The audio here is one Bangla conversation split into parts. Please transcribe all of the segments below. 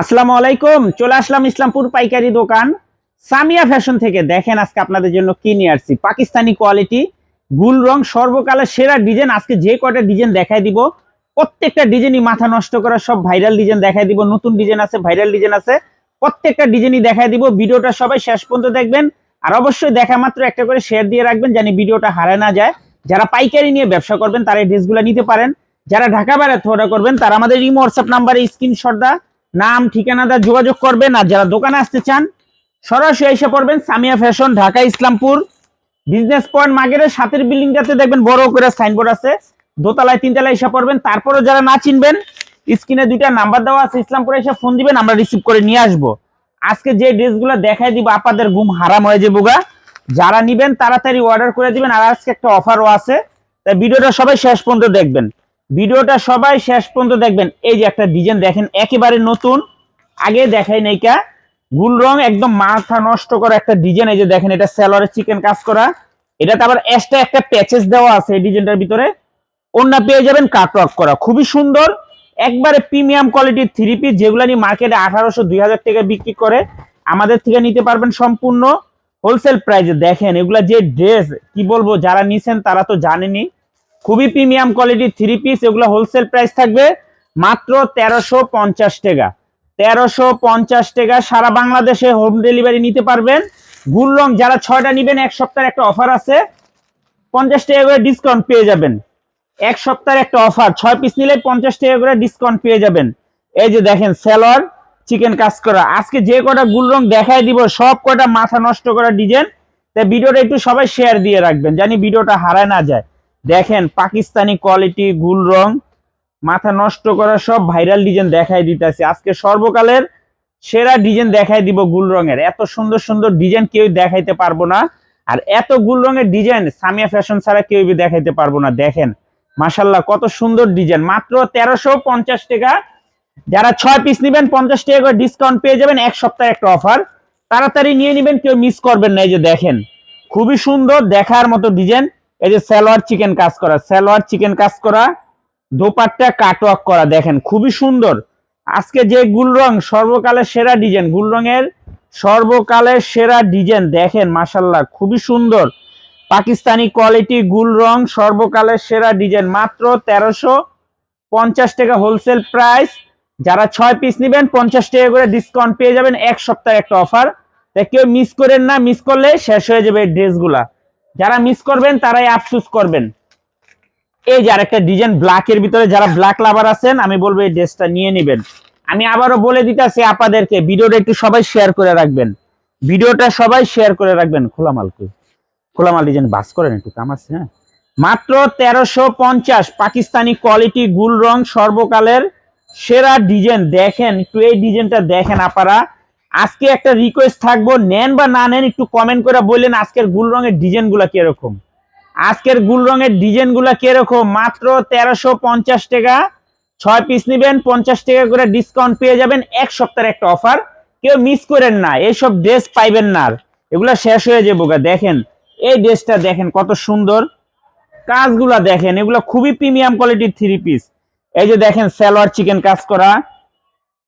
আসসালামু আলাইকুম, চলে আসলাম ইসলামপুর পাইকারি দোকান। সামিয়া ফ্যাশন থেকে দেখেন আজকে আপনাদের জন্য কি নিয়ে আসছি। পাকিস্তানি কোয়ালিটি, গুল রং, সর্বকালের সেরা ডিজাইন। আজকে যে কয়টা ডিজাইন দেখাই দিব, প্রত্যেকটা ডিজাইনই মাথা নষ্ট করা সব ভাইরাল ডিজাইন দেখাই দিব। নতুন ডিজাইন আছে, ভাইরাল ডিজাইন আছে, প্রত্যেকটা ডিজাইনই দেখাই দিব। ভিডিওটা সবাই শেষ পর্যন্ত দেখবেন। আর অবশ্যই দেখা মাত্র একটা করে শেয়ার দিয়ে রাখবেন জানি ভিডিওটা হারায় না যায়। যারা পাইকারি নিয়ে ব্যবসা করবেন, তারা এই ড্রেসগুলো নিতে পারেন। যারা ঢাকা বাইরে অর্ডার করবেন, তারা আমাদের ইমো হোয়াটসঅ্যাপ নাম্বারে স্ক্রিনশট দা নাম ঠিকানা দা যোগাযোগ করবেন আর যারা দোকানে আসতে চান, সরাসরি এসে পড়বেন Samia fashion, Dhaka, Islampur. Business point মার্কেটের সাথের বিল্ডিংটাতে দেখবেন বড় করে সাইনবোর্ড আছে। দোতলায়, তিনতলায় এসে পড়বেন। তারপরে যারা না চিনবেন, স্ক্রিনে দুইটা নাম্বার দেওয়া আছে, ইসলামপুরে এসে ফোন দিবেন, আমরা রিসিভ করে নিয়ে আসব। আজকে যে ড্রেসগুলো দেখাই দিব, আপনাদের ঘুম হারাম হয়ে যাব গা। যারা নিবেন, তাড়াতাড়ি অর্ডার করে দিবেন। আর আজকে একটা অফারও আছে। তাই ভিডিওটা সবাই শেষ পর্যন্ত দেখবেন। ভিডিওটা সবাই শেষ পর্যন্ত দেখবেন। এই যে একটা ডিজাইন দেখেন, একেবারে নতুন। আগে দেখাই নাইকা গুল রং একদম মাথা নষ্ট করা একটা ডিজাইন এই যে দেখেন, এটা স্যালোয়ারের চিকেন কাজ করা। এটাতে আবার এক্সট্রা একটা প্যাচেস দেওয়া আছে এই ডিজাইনটার ভিতরে। অন্য পেয়ে যাবেন কাটওয়ার্ক করা। খুবই সুন্দর। একবারে প্রিমিয়াম কোয়ালিটির থ্রি পিস যেগুলো নিয়ে মার্কেটে আঠারোশো, দুই হাজার টাকা বিক্রি করে, আমাদের থেকে নিতে পারবেন সম্পূর্ণ। হোলসেল প্রাইসে দেখেন, এগুলা যে ড্রেস কি বলব, যারা নিছেন তারা তো জানেনি খুবই প্রিমিয়াম কোয়ালিটির থ্রি পিস, এগুলো হোলসেল প্রাইস থাকবে মাত্র তেরোশো পঞ্চাশ টাকা। তেরোশো পঞ্চাশ টাকা সারা বাংলাদেশে হোম ডেলিভারি নিতে পারবেন। গুল রং যারা ছয়টা নিবেন, এক সপ্তাহের একটা অফার আছে। পঞ্চাশ টাকা করে ডিসকাউন্ট পেয়ে যাবেন। এক সপ্তাহের একটা অফার ছয় পিস নিলে পঞ্চাশ টাকা করে ডিসকাউন্ট পেয়ে যাবেন। এই যে দেখেন স্যালোয়ার চিকেন কাজ করা। আজকে যে কটা গুল রং দেখাই দিব, সব কটা মাথা নষ্ট করা ডিজাইন তাই ভিডিওটা একটু সবাই শেয়ার দিয়ে রাখবেন, জানি ভিডিওটা হারায় না যায়। দেখেন, পাকিস্তানি কোয়ালিটি গুল রং, মাথা নষ্ট করা সব ভাইরাল ডিজাইন দেখাই দিতেছে। আজকে সর্বকালের সেরা ডিজাইন দেখাই দিব গুল রঙের। এত সুন্দর সুন্দর ডিজাইন কেউ দেখাইতে পারব না। আর এত গুল রঙের ডিজাইন সামিয়া ফ্যাশন ছাড়া কেউ দেখাইতে পারব না। দেখেন মাসাল্লাহ কত সুন্দর ডিজাইন মাত্র তেরোশো পঞ্চাশ টাকা। যারা ছয় পিস নেবেন, পঞ্চাশ টাকা করে ডিসকাউন্ট পেয়ে যাবেন, এক সপ্তাহে একটা অফার তাড়াতাড়ি নিয়ে নেবেন, কেউ মিস করবেন না। এই যে দেখেন, খুবই সুন্দর দেখার মতো ডিজাইন এই যে সালোয়ার চিকেন কাজ করা সালোয়ার চিকেন কাজ করা, দোপাট্টা কাটওয়ার্ক করা, দেখেন খুবই সুন্দর। আজকে যে গুল রং, সর্বকালের সেরা ডিজাইন, গুল রঙের সর্বকালের সেরা ডিজাইন, দেখেন মাসাল্লাহ খুবই সুন্দর। পাকিস্তানি কোয়ালিটি গুল রং, সর্বকালের সেরা ডিজাইন, মাত্র তেরোশো পঞ্চাশ টাকা হোলসেল প্রাইস। যারা ছয় পিস নেবেন, পঞ্চাশ টাকা করে ডিসকাউন্ট পেয়ে যাবেন, এক সপ্তাহের একটা অফার তাই কেউ মিস করেন না মিস করলে শেষ হয়ে যাবে এই ড্রেসগুলা যারা মিস করবেন, তারাই আফসুস করবেন। এই যে আরেকটা ডিজাইন ব্ল্যাকের ভিতরে যারা ব্ল্যাক লাভার আছেন, আমি বলব এই ড্রেসটা নিয়ে নেবেন। আমি আবারও বলে দিতেছি আপনাদেরকে, ভিডিওটা একটু সবাই শেয়ার করে রাখবেন। ভিডিওটা সবাই শেয়ার করে রাখবেন। খোলা মালকে খোলা মাল ডিজাইন বাস করেন একটু, কাম আছে হ্যাঁ? মাত্র তেরোশো পঞ্চাশ, পাকিস্তানি কোয়ালিটি গুল রং, সর্বকালের সেরা ডিজাইন দেখেন, একটু এই ডিজাইনটা দেখেন আপনারা। আজকে একটা রিকোয়েস্ট থাকব, নেন বা না নেন, একটু কমেন্ট করে বললেন আজকের গুল রঙের ডিজাইনগুলা কীরকম। আজকের গুল রঙের ডিজাইনগুলা কীরকম? মাত্র তেরোশো পঞ্চাশ টাকা। ছয় পিস নিবেন, পঞ্চাশ টাকা করে ডিসকাউন্ট পেয়ে যাবেন। এক সপ্তাহের একটা অফার কেউ মিস করেন না, এইসব ড্রেস পাইবেন না আর। এগুলা শেষ হয়ে যাব গা, দেখেন। এই ড্রেসটা দেখেন কত সুন্দর। কাজগুলা দেখেন, এগুলো খুবই প্রিমিয়াম কোয়ালিটির থ্রি পিস এই যে দেখেন, সালোয়ার চিকেন কাজ করা।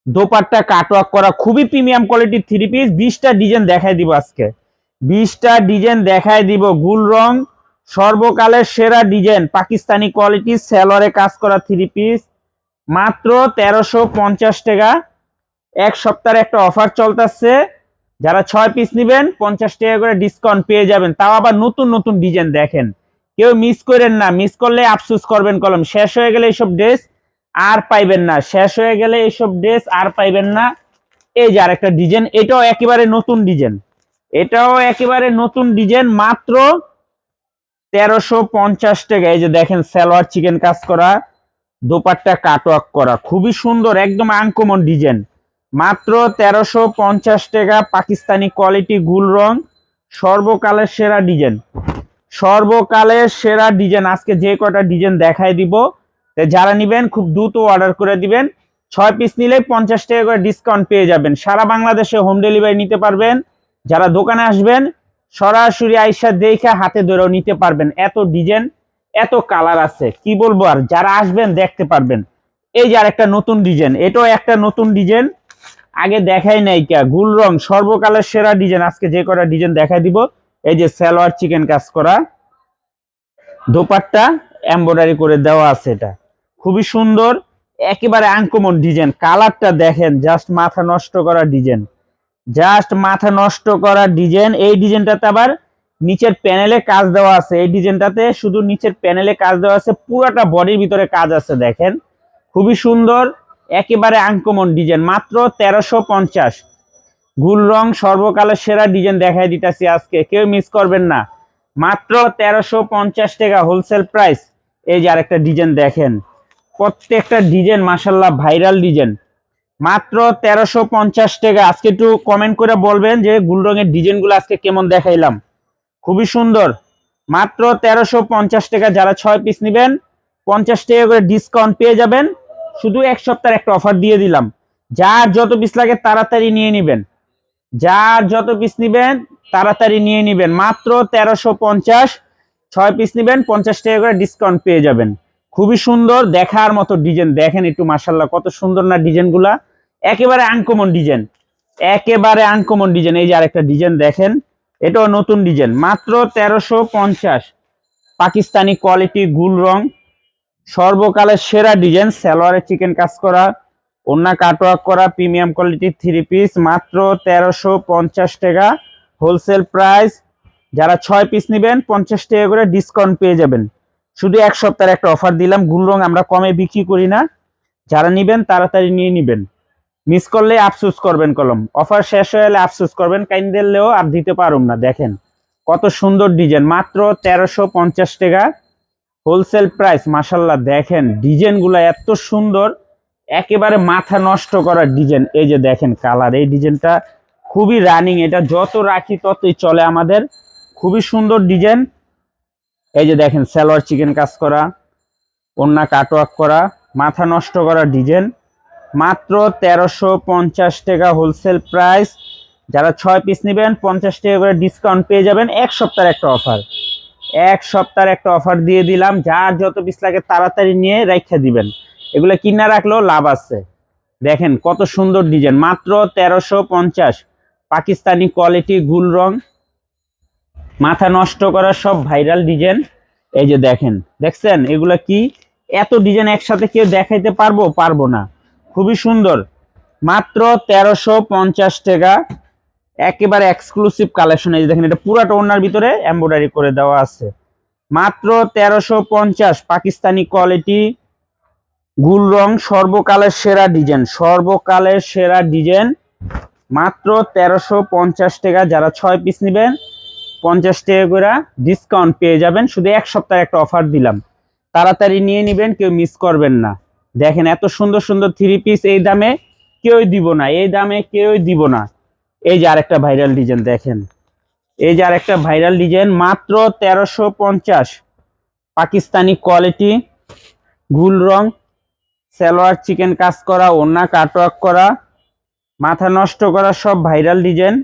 দোপাট্টা কাটওয়ার্ক করা খুবই প্রিমিয়াম কোয়ালিটির থ্রি পিস বিশটা ডিজাইন দেখাই দিব আজকে। বিশটা ডিজাইন দেখাই দিব, গুল রং, সর্বকালের সেরা ডিজাইন পাকিস্তানি কোয়ালিটি সালোয়ারে কাজ করা থ্রি পিস মাত্র তেরোশো পঞ্চাশ টাকা। এক সপ্তাহের একটা অফার চলতেছে। যারা ছয় পিস নেবেন, পঞ্চাশ টাকা করে ডিসকাউন্ট পেয়ে যাবেন। তাও আবার নতুন নতুন ডিজাইন দেখেন। কেউ মিস করেন না। মিস করলে আফসুস করবেন কলম। শেষ হয়ে গেলে এইসব ড্রেস আর পাইবেন না। শেষ হয়ে গেলে এইসব ড্রেস আর পাইবেন না। এই যে আরেকটা ডিজাইন, এটাও একেবারে নতুন ডিজাইন। এটাও একেবারে নতুন ডিজাইন, মাত্র তেরোশো পঞ্চাশ টাকা। এই যে দেখেন, সালোয়ার চিকেন কাজ করা, দোপাট্টা কাটওয়ার্ক করা। খুবই সুন্দর, একদম আনকমন ডিজাইন। মাত্র তেরোশো পঞ্চাশ টাকা, পাকিস্তানি কোয়ালিটি, গুল রং, সর্বকালের সেরা ডিজাইন। সর্বকালের সেরা ডিজাইন। আজকে যে কটা ডিজাইন দেখাই দিব যারা নিবেন, খুব দ্রুত অর্ডার করে দিবেন। ছয় পিস নিলে পঞ্চাশ টাকা করে ডিসকাউন্ট পেয়ে যাবেন। সারা বাংলাদেশে হোম ডেলিভারি নিতে পারবেন। যারা দোকানে আসবেন, সরাসরি আইসা দেখে হাতে ধরেও নিতে পারবেন। এত ডিজাইন এত কালার আছে। কি বলব আর, যারা আসবেন দেখতে পারবেন। এই যে আরেকটা নতুন ডিজাইন এটাও একটা নতুন ডিজাইন আগে দেখাই নাই কে, গুল রং, সর্বকালের সেরা ডিজাইন আজকে যে কটা ডিজাইন দেখাই দিব, এই যে সালোয়ার চিকেন কাজ করা। দোপাট্টা এমব্রয়ডারি করে দেওয়া আছে এটা। খুবই সুন্দর, একেবারে আনকমন ডিজাইন। কালারটা দেখেন জাস্ট মাথা নষ্ট করা ডিজাইন। জাস্ট মাথা নষ্ট করা ডিজাইন। এই ডিজাইনটাতে আবার নিচের প্যানেলে কাজ দেওয়া আছে। এই ডিজাইনটাতে শুধু নিচের প্যানেলে কাজ দেওয়া আছে, পুরোটা বডির ভিতরে কাজ আছে, দেখেন। খুবই সুন্দর, একেবারে আনকমন ডিজাইন। মাত্র তেরোশো পঞ্চাশ। গুল রং, সর্বকালের সেরা ডিজাইন দেখাই দিতেছি আজকে। কেউ মিস করবেন না। মাত্র তেরোশো পঞ্চাশ টাকা হোলসেল প্রাইস এই যে আরেকটা ডিজাইন দেখেন। প্রত্যেকটা ডিজাইন মাসাল্লাহ ভাইরাল ডিজাইন। মাত্র তেরোশো পঞ্চাশ টাকা। আজকে একটু কমেন্ট করে বলবেন যে গুল রঙের ডিজাইনগুলো আজকে কেমন দেখাইলাম। খুবই সুন্দর। মাত্র তেরোশো পঞ্চাশ টাকা। যারা ছয় পিস নেবেন, পঞ্চাশ টাকা করে ডিসকাউন্ট পেয়ে যাবেন। শুধু এক সপ্তাহের একটা অফার দিয়ে দিলাম। যার যত পিস লাগে তাড়াতাড়ি নিয়ে নেবেন। যার যত পিস নেবেন, তাড়াতাড়ি নিয়ে নেবেন। মাত্র তেরোশো পঞ্চাশ। ছয় পিস নেবেন, পঞ্চাশ টাকা করে ডিসকাউন্ট পেয়ে যাবেন। খুবই সুন্দর, দেখার মতো ডিজাইন দেখেন একটু মাসাল্লাহ কত সুন্দর না ডিজাইনগুলা একেবারে আনকমন ডিজাইন একেবারে আনকমন ডিজাইন এই যে আরেকটা ডিজাইন দেখেন, এটাও নতুন ডিজাইন মাত্র তেরোশো পঞ্চাশ। পাকিস্তানি কোয়ালিটি গুল রং। সর্বকালের সেরা ডিজাইন সালোয়ারে চিকেন কাজ করা ওন্না কাটওয়ার্ক করা প্রিমিয়াম কোয়ালিটির থ্রি পিস মাত্র তেরোশো পঞ্চাশ টাকা। হোলসেল প্রাইস যারা ছয় পিস নেবেন, পঞ্চাশ টাকা করে ডিসকাউন্ট পেয়ে যাবেন। শুধু এক সপ্তাহের একটা অফার দিলাম। গুল রং আমরা কমে বিক্রি করি না। যারা নিবেন, তাড়াতাড়ি নিয়ে নিবেন। মিস করলে আফসোস করবেন কলম। অফার শেষ হয়ে গেলে আফসোস করবেন, কাইন দিলেও আর দিতে পারুম না, দেখেন। কত সুন্দর ডিজাইন মাত্র তেরোশো পঞ্চাশ টাকা। হোলসেল প্রাইস মাসাল্লাহ দেখেন। ডিজাইনগুলো এত সুন্দর। একেবারে মাথা নষ্ট করার ডিজাইন এই যে দেখেন কালার এই ডিজাইনটা খুবই রানিং এটা যত রাখি ততই চলে আমাদের। খুবই সুন্দর ডিজাইন এই যে দেখেন, সালোয়ার চিকেন কাজ করা ওন্না কাটওয়ার্ক করা, মাথা নষ্ট করা ডিজাইন। মাত্র তেরোশো পঞ্চাশ টাকা হোলসেল প্রাইস যারা ছয় পিস নেবেন, পঞ্চাশ টাকা করে ডিসকাউন্ট পেয়ে যাবেন। এক সপ্তাহের একটা অফার এক সপ্তাহের একটা অফার দিয়ে দিলাম। যার যত পিস লাগে তাড়াতাড়ি নিয়ে রেখে দিবেন। এগুলো কিনা রাখলেও লাভ আছে। দেখেন কত সুন্দর ডিজাইন। মাত্র তেরোশো পঞ্চাশ। পাকিস্তানি কোয়ালিটি গুল রং। মাথা নষ্ট করা সব ভাইরাল ডিজাইন এই যে দেখেন, দেখছেন? এগুলা কি? এত ডিজাইন একসাথে কেউ দেখাইতে পারব? পারব না। খুবই সুন্দর। মাত্র তেরোশো পঞ্চাশ টাকা। একেবারে এক্সক্লুসিভ কালেকশন এই যে দেখেন, এটা পুরাটা ওনার ভিতরে এমব্রয়ডারি করে দেওয়া আছে। মাত্র তেরোশো পঞ্চাশ। পাকিস্তানি কোয়ালিটি গুল রং, সর্বকালের সেরা ডিজাইন সর্বকালের সেরা ডিজাইন মাত্র তেরোশো পঞ্চাশ টাকা। যারা ছয় পিস নেবেন পঞ্চাশ টাকা করে ডিসকাউন্ট পেয়ে যাবেন। শুধু এক সপ্তাহে একটা অফার দিলাম। তাড়াতাড়ি নিয়ে নেবেন, কেউ মিস করবেন না। দেখেন এত সুন্দর সুন্দর থ্রি পিস এই দামে কেউই দিব না, এই দামে কেউই দিব না। এই যে আরেকটা ভাইরাল ডিজাইন দেখেন। এই যে আরেকটা ভাইরাল ডিজাইন মাত্র তেরোশো পঞ্চাশ। পাকিস্তানি কোয়ালিটি গুল রং, সালোয়ার চিকেন কাজ করা ওন্না কাটওয়ার্ক করা, মাথা নষ্ট করা সব ভাইরাল ডিজাইন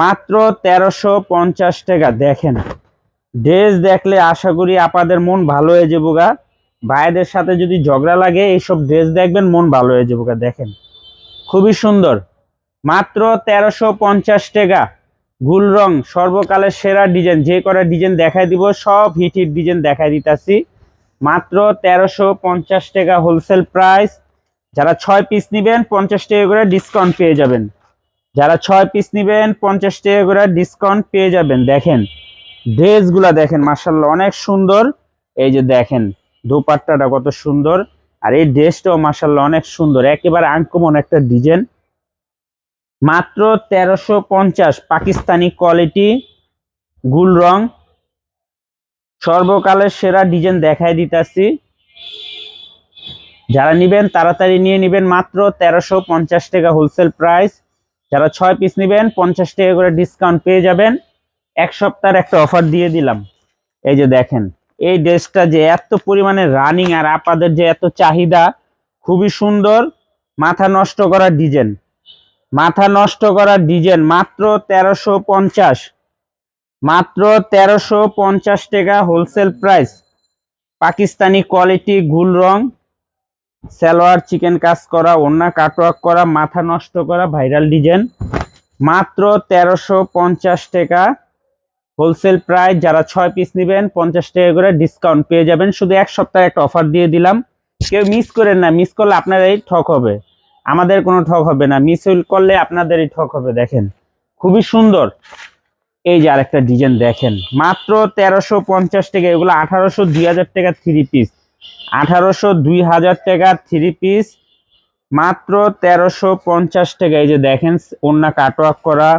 মাত্র তেরোশো পঞ্চাশ টাকা। দেখেন, ড্রেস দেখলে আশা করি আপনাদের মন ভালো হয়ে যাব গা। ভাইদের সাথে যদি ঝগড়া লাগে, এইসব ড্রেস দেখবেন মন ভালো হয়ে যাব গা, দেখেন। খুবই সুন্দর। মাত্র তেরোশো পঞ্চাশ টাকা। গুল রং, সর্বকালের সেরা ডিজাইন। যে কটা ডিজাইন দেখাই দিব, সব হিট হিট ডিজাইন দেখাই দিতাছি। মাত্র তেরোশো পঞ্চাশ টাকা হোলসেল প্রাইস। যারা ছয় পিস নেবেন, পঞ্চাশ টাকা করে ডিসকাউন্ট পেয়ে যাবেন। যারা ছয় পিস নেবেন, পঞ্চাশ টাকা করে ডিসকাউন্ট পেয়ে যাবেন। দেখেন, ড্রেসগুলা দেখেন মার্শাল্লাহ অনেক সুন্দর। এই যে দেখেন, দোপাট্টাটা কত সুন্দর। আর এই ড্রেসটাও মার্শাল্লাহ অনেক সুন্দর। একেবারে আনকমন একটা ডিজাইন মাত্র তেরোশো পঞ্চাশ, পাকিস্তানি কোয়ালিটি গুল রং। সর্বকালের সেরা ডিজাইন দেখাই দিতেছি। যারা নিবেন, তাড়াতাড়ি নিয়ে নিবেন মাত্র তেরোশো পঞ্চাশ টাকা হোলসেল প্রাইস যারা ছয় পিস নেবেন, পঞ্চাশ টাকা করে ডিসকাউন্ট পেয়ে যাবেন। এক সপ্তাহের একটা অফার দিয়ে দিলাম। এই যে দেখেন, এই ড্রেসটা যে এত পরিমাণে রানিং আর আপনাদের যে এত চাহিদা, খুবই সুন্দর। মাথা নষ্ট করার ডিজাইন। মাথা নষ্ট করার ডিজাইন মাত্র তেরোশো পঞ্চাশ। মাত্র তেরোশো পঞ্চাশ টাকা হোলসেল প্রাইস পাকিস্তানি কোয়ালিটি গুল রং। সালোয়ার, চিকেন কাজ করা ওন্না কাটওয়ার্ক করা, মাথা নষ্ট করা, ভাইরাল ডিজাইন। মাত্র তেরোশো পঞ্চাশ টাকা। হোলসেল প্রাইস যারা ছয় পিস নেবেন, পঞ্চাশ টাকা করে ডিসকাউন্ট পেয়ে যাবেন। শুধু এক সপ্তাহে একটা অফার দিয়ে দিলাম। কেউ মিস করেন না, মিস করলে আপনারাই ঠক হবে। আমাদের কোনো ঠক হবে না। মিস করলে আপনাদেরই ঠক হবে, দেখেন। খুবই সুন্দর। এই যে আরেকটা ডিজাইন দেখেন। মাত্র তেরোশো পঞ্চাশ টাকা, এগুলো আঠারোশো দুই হাজার টাকা থ্রি পিস আঠারোশো দুই হাজার টাকা থ্রি পিস মাত্র তেরোশো পঞ্চাশ টাকা। এই যে দেখেন ওন্না কাটওয়ার্ক করা,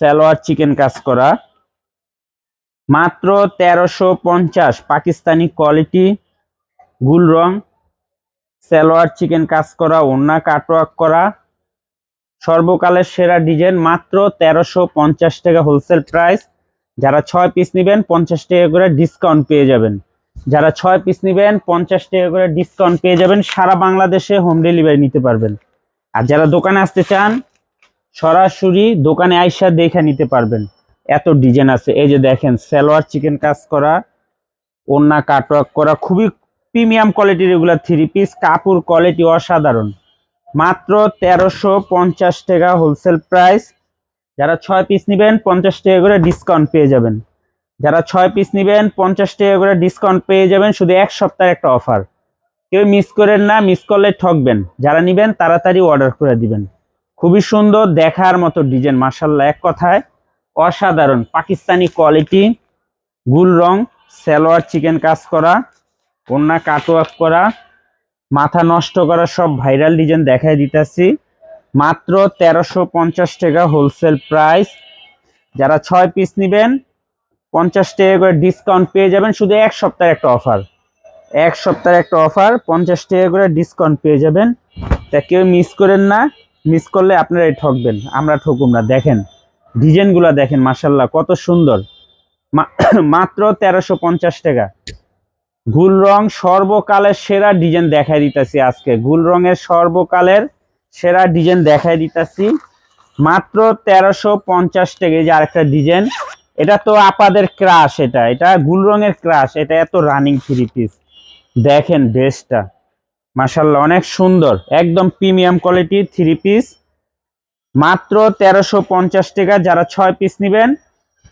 সালোয়ার চিকেন কাজ করা। মাত্র তেরোশো পঞ্চাশ, পাকিস্তানি কোয়ালিটি গুল রং, সালোয়ার চিকেন কাজ করা ওন্না কাটওয়ার্ক করা। সর্বকালের সেরা ডিজাইন মাত্র তেরোশো পঞ্চাশ টাকা হোলসেল প্রাইস যারা ছয় পিস নেবেন, পঞ্চাশ টাকা করে ডিসকাউন্ট পেয়ে যাবেন। যারা ছয় পিস নেবেন, পঞ্চাশ টাকা করে ডিসকাউন্ট পেয়ে যাবেন, সারা বাংলাদেশে হোম ডেলিভারি নিতে পারবেন। আর যারা দোকানে আসতে চান, সরাসরি দোকানে আইসা দেখে নিতে পারবেন। এত ডিজাইন আছে। এই যে দেখেন, সালোয়ার চিকেন কাজ করা ওন্না কাটওয়ার্ক করা, খুবই প্রিমিয়াম কোয়ালিটির এগুলা থ্রি পিস কাপড় কোয়ালিটি অসাধারণ। মাত্র তেরোশো পঞ্চাশ টাকা হোলসেল প্রাইস যারা ছয় পিস নেবেন, পঞ্চাশ টাকা করে ডিসকাউন্ট পেয়ে যাবেন। যারা ছয় পিস নেবেন, পঞ্চাশ টাকা করে ডিসকাউন্ট পেয়ে যাবেন, শুধু এক সপ্তাহের একটা অফার কেউ মিস করেন না মিস করলে ঠকবেন। যারা নেবেন, তাড়াতাড়ি অর্ডার করে দিবেন। খুবই সুন্দর, দেখার মতো ডিজাইন মার্শাল্লাহ এক কথায়। অসাধারণ, পাকিস্তানি কোয়ালিটি গুল রং, সালোয়ার চিকেন কাজ করা ওন্না কাটওয়ার্ক করা, মাথা নষ্ট করা সব ভাইরাল ডিজাইন দেখাই দিতেছি। মাত্র তেরোশো পঞ্চাশ টাকা হোলসেল প্রাইস যারা ছয় পিস নেবেন পঞ্চাশ টাকা করে ডিসকাউন্ট পেয়ে যাবেন। শুধু এক সপ্তাহের একটা অফার এক সপ্তাহের একটা অফার পঞ্চাশ টাকা করে ডিসকাউন্ট পেয়ে যাবেন। তা কেউ মিস করেন না। মিস করলে আপনারাই ঠকবেন। আমরা ঠকুম না। দেখেন ডিজাইনগুলো দেখেন মাসাল্লাহ কত সুন্দর। মাত্র তেরোশো পঞ্চাশ টাকা। গুল রং সর্বকালের সেরা ডিজাইন দেখাই দিতেছি আজকে। গুল রঙের সর্বকালের সেরা ডিজাইন দেখাই দিতেছি। মাত্র তেরোশো পঞ্চাশ টাকা। এই যে আরেকটা ডিজাইন এটা তো আপাদের ক্রাশ এটা। এটা গুল রঙের ক্রাশ এটা এত রানিং থ্রি পিস দেখেন ড্রেসটা মাসাল্লাহ অনেক সুন্দর। একদম প্রিমিয়াম কোয়ালিটি থ্রি পিস মাত্র তেরোশো পঞ্চাশ টাকা, যারা ছয় পিস নেবেন,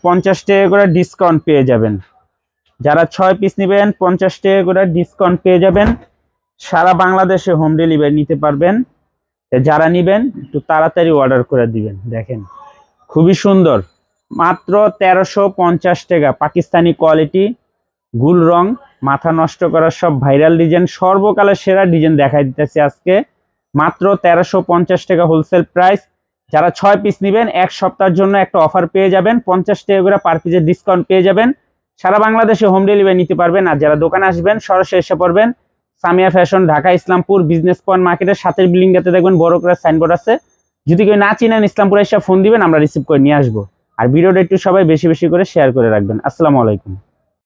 পঞ্চাশ টাকা করে ডিসকাউন্ট পেয়ে যাবেন। যারা ছয় পিস নেবেন, পঞ্চাশ টাকা করে ডিসকাউন্ট পেয়ে যাবেন। সারা বাংলাদেশে হোম ডেলিভারি নিতে পারবেন। যারা নেবেন, একটু তাড়াতাড়ি অর্ডার করে দিবেন। দেখেন, খুবই সুন্দর। মাত্র তেরোশো পঞ্চাশ টাকা। পাকিস্তানি কোয়ালিটি গুল রং, মাথা নষ্ট করার সব ভাইরাল ডিজাইন সর্বকালের সেরা ডিজাইন দেখাই দিতেছি আজকে। মাত্র তেরোশো পঞ্চাশ টাকা হোলসেল প্রাইস যারা ছয় পিস নেবেন, এক সপ্তাহের জন্য একটা অফার পেয়ে যাবেন। পঞ্চাশ টাকা করে পার পিসের ডিসকাউন্ট পেয়ে যাবেন। সারা বাংলাদেশে হোম ডেলিভারি নিতে পারবেন আর যারা দোকানে আসবেন, সরাসরি এসে পড়বেন। Samia fashion Dhaka, Islampur business point মার্কেটের সাথের বিল্ডিংটাতে দেখবেন বড় করে সাইনবোর্ড আছে। যদি কেউ না চিনেন, ইসলামপুরে এসে ফোন দিবেন, আমরা রিসিভ করে নিয়ে আসব। আর ভিডিওটা একটু সবাই বেশি বেশি করে শেয়ার করে রাখবেন। আসসালামু আলাইকুম।